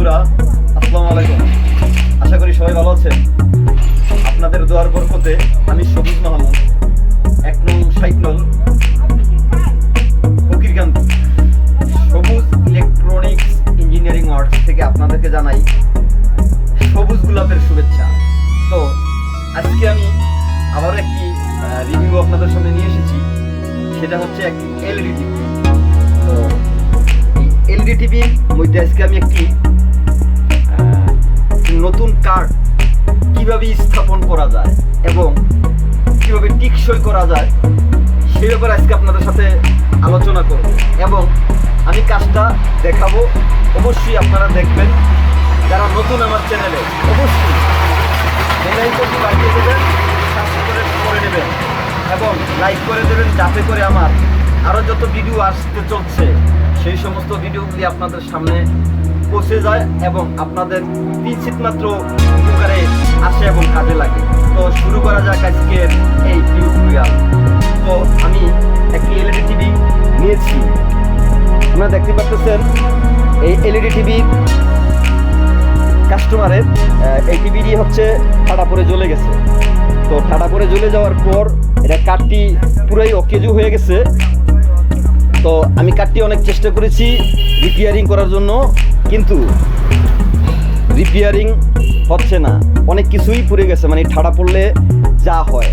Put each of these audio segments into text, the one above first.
বন্ধুরা, আসসালামু আলাইকুম। আশা করি সবাই ভালো আছেন। আপনাদের দোয়ার বরকতে আমি সবুজ মাহমুদ, এক নং সাইকনল ফকিরকান্তি সবুজ ইলেকট্রনিক্স ইঞ্জিনিয়ারিং ওয়ার্কস থেকে আপনাদেরকে জানাই সবুজ গোলাপের শুভেচ্ছা। তো, আজকে আমি আবার একটি রিভিউ আপনাদের সামনে নিয়ে এসেছি। সেটা হচ্ছে একটি এলইডি টিভি তো এলইডি টিভির মধ্যে আজকে আমি একটি নতুন কার্ড কীভাবে স্থাপন করা যায় এবং কীভাবে টিকসই করা যায় সে ব্যাপারে আজকে আপনাদের সাথে আলোচনা করব। এবং আমি কাজটা দেখাবো, অবশ্যই আপনারা দেখবেন, যারা নতুন আমার চ্যানেলে, অবশ্যই করে নেবেন, এবং লাইক করে দেবেন, যাতে করে আমার আরও যত ভিডিও আসতে চলছে, সেই সমস্ত ভিডিওগুলি আপনাদের সামনে পৌঁছে যায় এবং আপনাদের কিঞ্চিত মাত্র উপকারে আসে এবং কাজে লাগে। তো শুরু করা যাক আজকের এই টিউটোরিয়াল তো আমি একটি এলইডি টিভি নিয়েছি। আপনারা দেখতে পাচ্ছেন, এই এলইডি টিভি কাস্টমারের এই টিভিটি হচ্ছে ঠাডা পরে জ্বলে গেছে। তো ঠাডা পরে জ্বলে যাওয়ার পর এটা কাঠটি পুরাই অকেজু হয়ে গেছে। তো আমি কাঠটি অনেক চেষ্টা করেছি রিপেয়ারিং করার জন্য, কিন্তু রিপেয়ারিং হচ্ছে না। অনেক কিছুই পুড়ে গেছে মানে ঠাডা পড়লে যা হয়।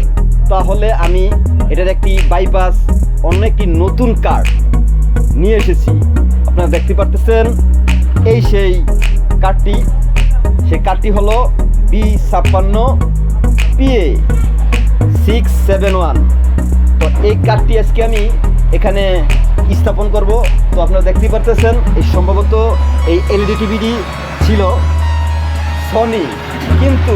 তাহলে আমি এটার একটি বাইপাস অন্য একটি নতুন কার্ড নিয়ে এসেছি। আপনারা দেখতে পারতেছেন, এই সেই কার্ডটি সেই কার্ডটি হলো বি ছাপ্পান্ন পিএ সিক্স সেভেন ওয়ান তো এই কার্ডটি আজকে আমি এখানে স্থাপন করব। তো আপনারা দেখতেই পারতেছেন, এই সম্ভবত এই এলইডি টিভিটি ছিল সনি কিন্তু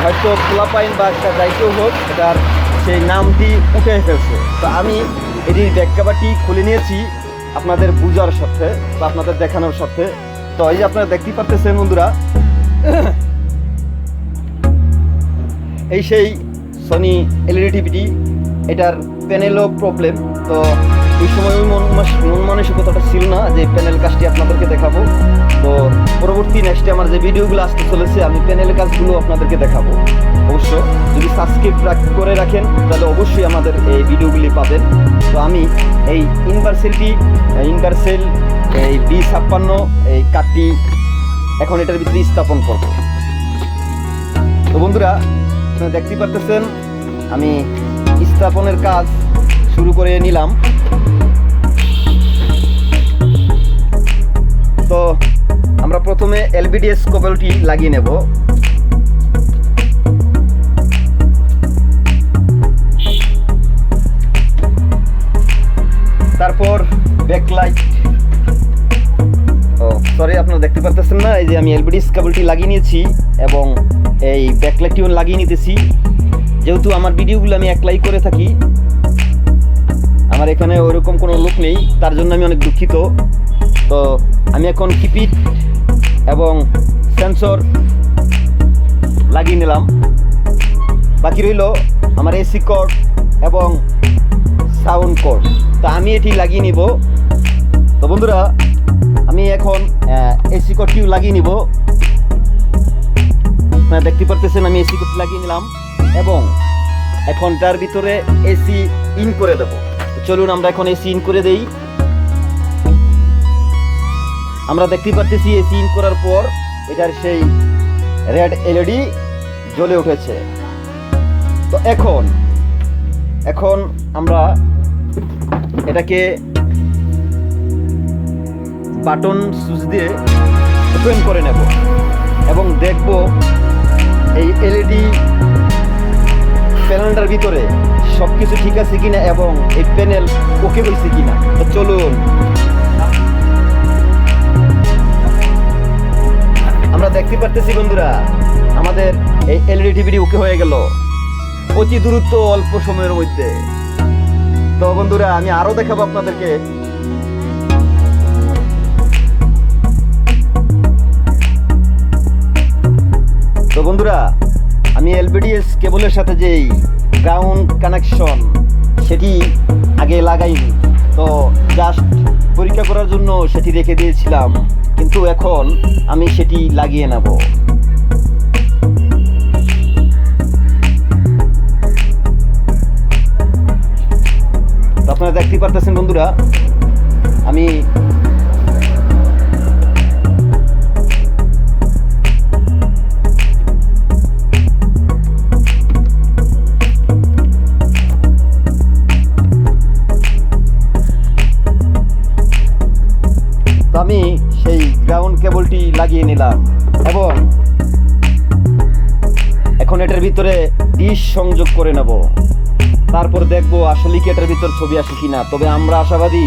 হয়তো পোলাপাইন বা একটা যাইতেও হোক, এটার সেই নামটি উঠে ফেলছে তো আমি এটির ব্যাখ্যাবাটি খুলে নিয়েছি আপনাদের বুঝার সাথে বা আপনাদের দেখানোর সাথে। তো এই যে আপনারা দেখতেই পারতেছেন বন্ধুরা, এই সেই সনি এলইডি টিভিটি, এটার প্যানেলও প্রবলেম তো ওই সময় ওই মন মন মানসিকতাটা ছিল না যে প্যানেল কাজটি আপনাদেরকে দেখাবো। তো পরবর্তী নেক্সটে আমার যে ভিডিওগুলো আসতে চলেছে, আমি প্যানেলের কাজগুলো আপনাদেরকে দেখাবো। অবশ্য যদি সাবস্ক্রাইব করে রাখেন, তাহলে অবশ্যই আমাদের এই ভিডিওগুলি পাবেন। তো আমি এই ইনভার্সেলটি ইনভার্সেল এই বি ছাপ্পান্ন, এই কাঠটি এখন এটার ভিতরে স্থাপন করব। তো বন্ধুরা দেখতেই পারতেছেন, আমি স্থাপনের কাজ শুরু করে নিলাম। তো আমরা প্রথমে এলবিডিএস কবেলটি লাগিয়ে নেব। তারপর ব্যাকলাইট ও সরি আপনারা দেখতে পারতেছেন না, এই যে আমি এলবিডিএস কেবলটি লাগিয়ে নিয়েছি এবং এই ব্যাকলাইটটিও লাগিয়ে নিতেছি। যেহেতু আমার ভিডিওগুলো আমি একলাই করে থাকি, আমার এখানে ওইরকম কোনো লোক নেই, তার জন্য আমি অনেক দুঃখিত। তো আমি এখন কিপিট এবং সেন্সর লাগিয়ে নিলাম। বাকি রইল আমার এসি কোড এবং সাউন্ড কোড তো আমি এটি লাগিয়ে নিব। তো বন্ধুরা, আমি এখন এসি কোডটিও লাগিয়ে নিব। আপনারা দেখতে পারতেছেন আমি এসি কোড লাগিয়ে নিলাম। এবং এখন তার ভিতরে এসি ইন করে দেব। চলুন আমরা এখন এসি ইন করে দেই। আমরা দেখতে পারতেছি এসি ইন করার পর এটার সেই রেড এলইডি জ্বলে উঠেছে। তো এখন এখন আমরা এটাকে বাটন সুইচ দিয়ে ওপেন করে নেব এবং দেখব এই এলইডি প্যানেলটার ভিতরে সব কিছু ঠিক আছে কিনা এবং এই প্যানেল ওকে হয়েছে কিনা? তো চলুন। আমরা দেখতে পারতেছি বন্ধুরা, আমাদের এই এলইডি টিভিটি ওকে হয়ে গেল। অতি দূরত্ব অল্প সময়ের মধ্যে। তো বন্ধুরা, আমি আরও দেখাবো আপনাদেরকে। তো বন্ধুরা আমি এলবিডিএস কেবলের সাথে যেই গ্রাউন্ড কানেকশন সেটি আগে লাগাইনি। তো জাস্ট পরীক্ষা করার জন্য সেটি রেখে দিয়েছিলাম, কিন্তু এখন আমি সেটি লাগিয়ে নেব। আপনারা দেখতেই পারতেছেন বন্ধুরা, আমি কেবলটি লাগিয়ে নিলাম এবং এখন এটার ভিতরে ডিশ সংযোগ করে নেব। তারপর দেখব আসলে কি এটার ভিতর ছবি আসে কিনা। তবে আমরা আশাবাদী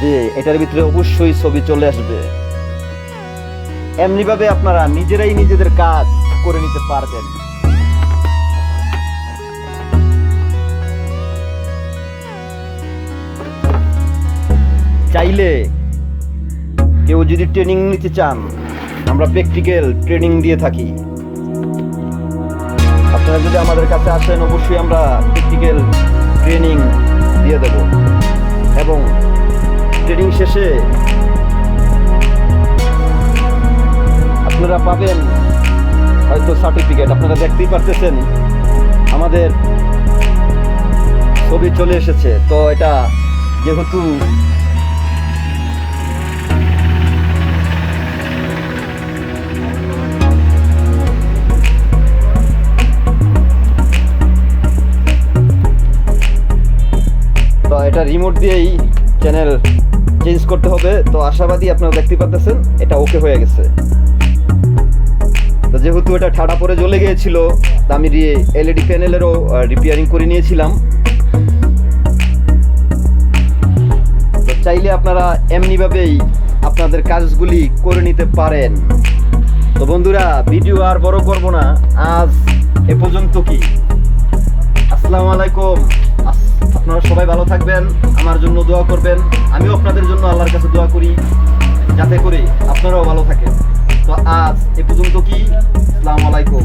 যে এটার ভিতরে অবশ্যই ছবি চলে আসবে। এমনিভাবে আপনারা নিজেরাই নিজেদের কাজ করে নিতে পারবেন। চাইলে কেউ যদি ট্রেনিং নিতে চান, আমরা প্র্যাকটিক্যাল ট্রেনিং দিয়ে থাকি। আপনারা যদি আমাদের কাছে আসেন, অবশ্যই আমরা প্র্যাকটিক্যাল ট্রেনিং দিয়ে দেব। এবং ট্রেনিং শেষে আপনারা পাবেন হয়তো সার্টিফিকেট আপনারা দেখতেই পারতেছেন, আমাদের ছবি চলে এসেছে। তো এটা যেহেতু এটা রিমোট দিয়েই চ্যানেল চেঞ্জ করতে হবে। তো আশাবাদী আপনারা দেখতে পাচ্ছেন এটা ওকে হয়ে গেছে। তো যেহেতু এটা ঠাডা পরে জ্বলে গিয়েছিল আমি এলইডি প্যানেলেরও রিপেয়ারিং করে নিয়েছিলাম। তো চাইলে আপনারা এমনিভাবেই আপনাদের কাজগুলি করে নিতে পারেন। তো বন্ধুরা, ভিডিও আর বড় করব না। আজ এ পর্যন্ত কি? আসসালামু আলাইকুম। আপনারা সবাই ভালো থাকবেন, আমার জন্য দোয়া করবেন। আমিও আপনাদের জন্য আল্লাহর কাছে দোয়া করি, যাতে করে আপনারাও ভালো থাকেন। তো আজ এ পর্যন্ত কি? আসসালামু আলাইকুম।